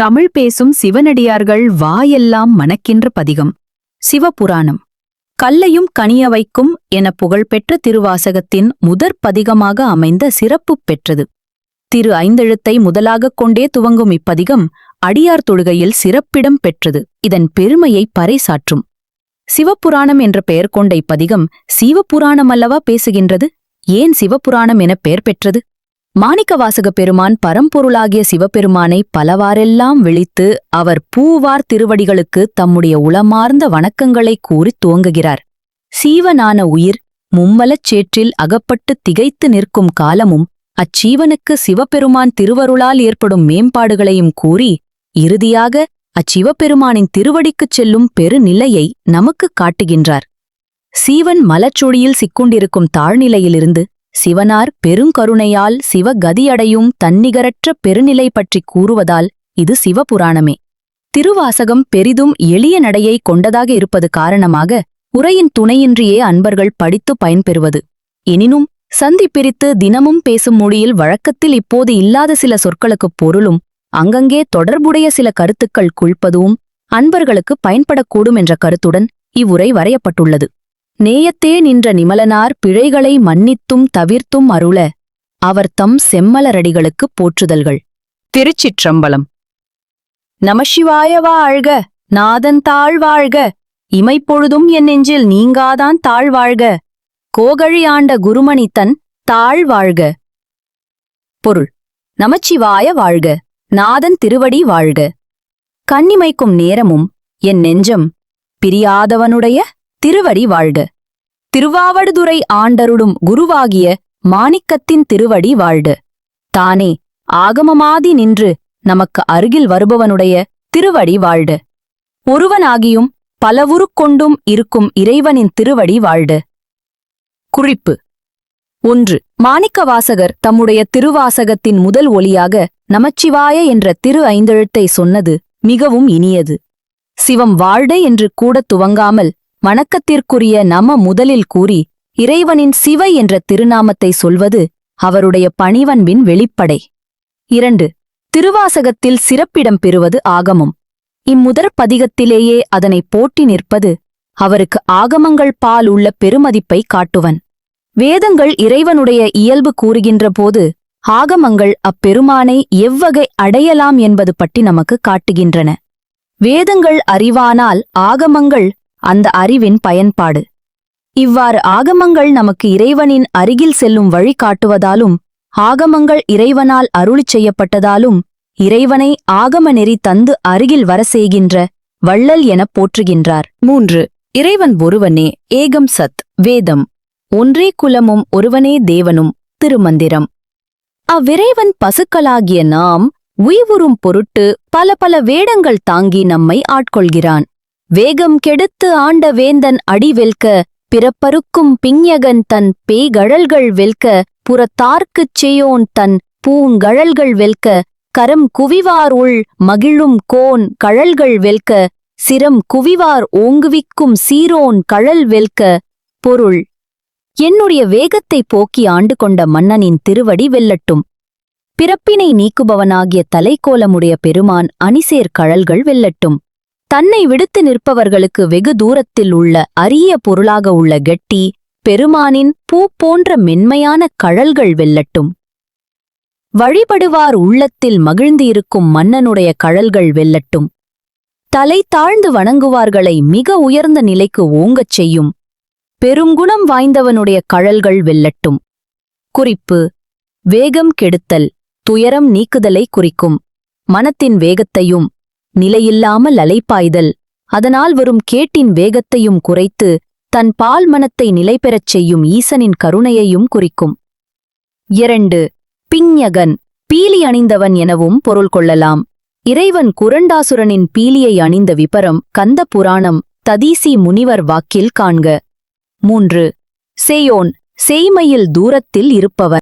தமிழ் பேசும் சிவனடியார்கள் வாயெல்லாம் மணக்கின்ற பதிகம். சிவபுராணம். கல்லையும் கனிய வைக்கும் என புகழ்பெற்ற திருவாசகத்தின் முதற் பதிகமாக அமைந்த சிறப்பு பெற்றது. திரு ஐந்தெழுத்தை முதலாகக் கொண்டே துவங்கும் இப்பதிகம் அடியார் தொழுகையில் சிறப்பிடம் பெற்றது. இதன் பெருமையை பறைசாற்றும். சிவபுராணம் என்ற பெயர் கொண்ட இப்பதிகம் சிவபுராணம் அல்லவா பேசுகின்றது? ஏன் சிவபுராணம் என பெயர் பெற்றது? மாணிக்கவாசக பெருமான் பரம்பொருளாகிய சிவபெருமானை பலவாறெல்லாம் விழித்து அவர் பூவார் திருவடிகளுக்கு தம்முடைய உளமார்ந்த வணக்கங்களை கூறித் துவங்குகிறார். சீவனான உயிர் மும்மலச் சேற்றில் அகப்பட்டு திகைத்து நிற்கும் காலமும் அச்சீவனுக்கு சிவபெருமான் திருவருளால் ஏற்படும் மேம்பாடுகளையும் கூறி இறுதியாக அச்சிவபெருமானின் திருவடிக்குச் செல்லும் பெருநிலையை நமக்குக் காட்டுகின்றார். சீவன் மலச்சொடியில் சிக்குண்டிருக்கும் தாழ்நிலையிலிருந்து சிவனார் பெருங்கருணையால் சிவகதியடையும் தன்னிகரற்ற பெருநிலை பற்றிக் கூறுவதால் இது சிவபுராணமே. திருவாசகம் பெரிதும் எளிய நடையை கொண்டதாக இருப்பது காரணமாக உரையின் துணையின்றியே அன்பர்கள் படித்து பயன்பெறுவது. எனினும் சந்தி பிரித்து தினமும் பேசும் மொழியில் வழக்கத்தில் இப்போது இல்லாத சில சொற்களுக்குப் பொருளும் அங்கங்கே தொடர்புடைய சில கருத்துக்கள் குழ்ப்பதும் அன்பர்களுக்கு பயன்படக்கூடும் என்ற கருத்துடன் இவ்வுரை வரையப்பட்டுள்ளது. நேயத்தே நின்ற நிமலனார் பிழைகளை மன்னித்தும் தவிர்த்தும் அருள. அவர் தம் செம்மலரடிகளுக்குப் போற்றுதல்கள். திருச்சிற்றம்பலம். நமசிவாய வாழ்க நாதன் தாழ் வாழ்க இமைப்பொழுதும் என் நெஞ்சில் நீங்காதான் தாழ் வாழ்க கோகழி ஆண்ட குருமணி தன் தாழ் வாழ்க. பொருள் நமச்சிவாய வாழ்க நாதன் திருவடி வாழ்க. கண்ணிமைக்கும் நேரமும் என் நெஞ்சம் பிரியாதவனுடைய திருவடி வாழ்க. திருவாவடுதுறை ஆண்டருடும் குருவாகிய மாணிக்கத்தின் திருவடி வாழ்க. தானே ஆகமமாதி நின்று நமக்கு அருகில் வருபவனுடைய திருவடி வாழ்க. ஒருவனாகியும் பலவுருக்கொண்டும் இருக்கும் இறைவனின் திருவடி வாழ்க. குறிப்பு. ஒன்று மாணிக்கவாசகர் தம்முடைய திருவாசகத்தின் முதல் ஒளியாக நமச்சிவாய என்ற திரு ஐந்தெழுத்தை சொன்னது மிகவும் இனியது. சிவம் வாழ்ட என்று கூடத் துவங்காமல் வணக்கத்திற்குரிய நம முதலில் கூறி இறைவனின் சிவ என்ற திருநாமத்தை சொல்வது அவருடைய பணிவன்பின் வெளிப்படை. இரண்டு திருவாசகத்தில் சிறப்பிடம் பெறுவது ஆகமம். இம்முதற் பதிகத்திலேயே அதனை போட்டி நிற்பது அவருக்கு ஆகமங்கள் பால் உள்ள பெருமதிப்பை காட்டுவன். வேதங்கள் இறைவனுடைய இயல்பு கூறுகின்ற போது ஆகமங்கள் அப்பெருமானை எவ்வகை அடையலாம் என்பது பற்றி நமக்கு காட்டுகின்றன. வேதங்கள் அறிவானால் ஆகமங்கள் அந்த அறிவின் பயன்பாடு. இவ்வாறு ஆகமங்கள் நமக்கு இறைவனின் அருகில் செல்லும் வழி காட்டுவதாலும் ஆகமங்கள் இறைவனால் அருளிச் செய்யப்பட்டதாலும் இறைவனை ஆகம நெறி தந்து அருகில் வர செய்கின்ற வள்ளல் எனப் போற்றுகின்றார். மூன்று. இறைவன் ஒருவனே ஏகம் சத் வேதம். ஒன்றே குலமும் ஒருவனே தேவனும் திருமந்திரம். அவ்விறைவன் பசுக்களாகிய நாம் உய்வுறும் பொருட்டு பல பல வேடங்கள் தாங்கி நம்மை ஆட்கொள்கிறான். வேகம் கெடுத்து ஆண்ட வேந்தன் அடி வெல்க பிறப்பருக்கும் பிஞ்ஞகன் தன் பேய்கழல்கள் வெல்க புறத்தார்க்குச் செய்யோன் தன் பூங்கழல்கள் வெல்க கரம் குவிவார் உள் மகிழும் கோன் கழல்கள் வெல்க சிரம் குவிவார் ஓங்குவிக்கும் சீரோன் கழல் வெல்க. பொருள். என்னுடைய வேகத்தை போக்கி ஆண்டு கொண்ட மன்னனின் திருவடி வெல்லட்டும். பிறப்பினை நீக்குபவனாகிய தலைக்கோலமுடைய பெருமான் அணிசேர் கழல்கள் வெல்லட்டும். தன்னை விடுத்து நிற்பவர்களுக்கு வெகு தூரத்தில் உள்ள அரிய பொருளாக உள்ள கெட்டி பெருமானின் பூ போன்ற மென்மையான கழல்கள் வெல்லட்டும். வழிபடுவார் உள்ளத்தில் மகிழ்ந்து இருக்கும் மன்னனுடைய கழல்கள் வெல்லட்டும். தலை தாழ்ந்து வணங்குவார்களை மிக உயர்ந்த நிலைக்கு ஓங்கச் செய்யும். பெருங்குணம் வாய்ந்தவனுடைய கழல்கள் வெல்லட்டும். குறிப்பு வேகம் கெடுத்தல் துயரம் நீக்குதலை குறிக்கும். மனத்தின் வேகத்தையும் நிலையில்லாமல் அலைப்பாய்தல். அதனால் வரும் கேட்டின் வேகத்தையும் குறைத்து தன் பால் மனத்தை நிலைபெறச் செய்யும் ஈசனின் கருணையையும் குறிக்கும். இரண்டு பிஞ்ஞகன். பீலி அணிந்தவன் எனவும் பொருள் கொள்ளலாம். இறைவன் குரண்டாசுரனின் பீலியை அணிந்த விபரம் கந்த புராணம் ததீசி முனிவர் வாக்கில் காண்க. மூன்று சேயோன். செய்மையில் தூரத்தில் இருப்பவன்.